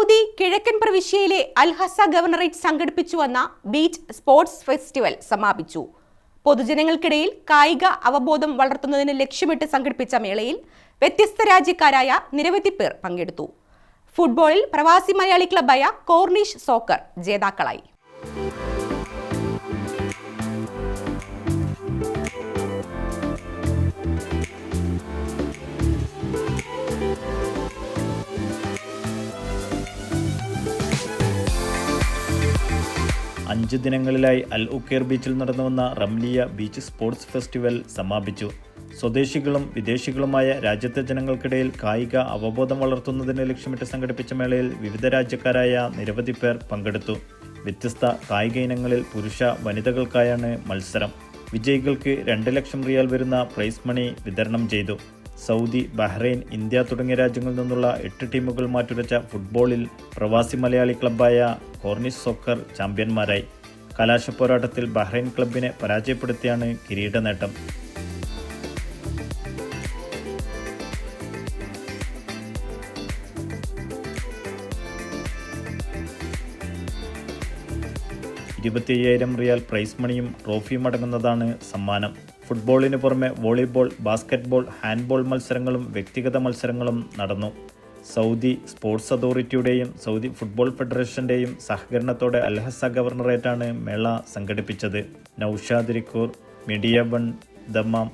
Saudi കിഴക്കൻ പ്രവിശ്യയിലെ Al Hasa governorate സംഘടിപ്പിച്ചു വന്ന ബീച്ച് സ്പോർട്സ് ഫെസ്റ്റിവൽ സമാപിച്ചു. പൊതുജനങ്ങൾക്കിടയിൽ കായിക അവബോധം വളർത്തുന്നതിന് ലക്ഷ്യമിട്ട് സംഘടിപ്പിച്ച മേളയിൽ വ്യത്യസ്ത രാജ്യക്കാരായ നിരവധി പേർ പങ്കെടുത്തു. ഫുട്ബോളിൽ പ്രവാസി മലയാളി ക്ലബായ കോർണിഷ് സോക്കർ ജേതാക്കളായി. അഞ്ച് ദിനങ്ങളിലായി അൽ ഉക്കേർ ബീച്ചിൽ നടന്നുവന്ന റംലിയ ബീച്ച് സ്പോർട്സ് ഫെസ്റ്റിവൽ സമാപിച്ചു. സ്വദേശികളും വിദേശികളുമായ രാജ്യത്തെ ജനങ്ങൾക്കിടയിൽ കായിക അവബോധം വളർത്തുന്നതിന് ലക്ഷ്യമിട്ട് സംഘടിപ്പിച്ച മേളയിൽ വിവിധ രാജ്യക്കാരായ നിരവധി പേർ പങ്കെടുത്തു. വ്യത്യസ്ത കായിക ഇനങ്ങളിൽ പുരുഷ വനിതകൾക്കായാണ് മത്സരം. വിജയികൾക്ക് രണ്ട് ലക്ഷം റിയാൽ വരുന്ന പ്രൈസ് മണി വിതരണം ചെയ്തു. സൗദി ബഹ്റൈൻ ഇന്ത്യ തുടങ്ങിയ രാജ്യങ്ങളിൽ നിന്നുള്ള എട്ട് ടീമുകൾ മാറ്റുരച്ച ഫുട്ബോളിൽ പ്രവാസി മലയാളി ക്ലബ്ബായ കോർണിഷ് സോക്കർ ചാമ്പ്യന്മാരായി. കലാശ പോരാട്ടത്തിൽ ബഹ്റൈൻ ക്ലബിനെ പരാജയപ്പെടുത്തിയാണ് കിരീട നേട്ടം ഇരുപത്തി അയ്യായിരം റിയാൽ പ്രൈസ് മണിയും ട്രോഫിയും അടങ്ങുന്നതാണ് സമ്മാനം. ഫുട്ബോളിന് പുറമെ വോളിബോൾ ബാസ്ക്കറ്റ്ബോൾ ഹാൻഡ്ബോൾ മത്സരങ്ങളും വ്യക്തിഗത മത്സരങ്ങളും നടന്നു. സൗദി സ്പോർട്സ് അതോറിറ്റിയുടെയും സൗദി ഫുട്ബോൾ ഫെഡറേഷന്റെയും സഹകരണത്തോടെ അൽഹസ ഗവർണറേറ്റാണ് മേള സംഘടിപ്പിച്ചത്. Naushad Rikkur media one Dammam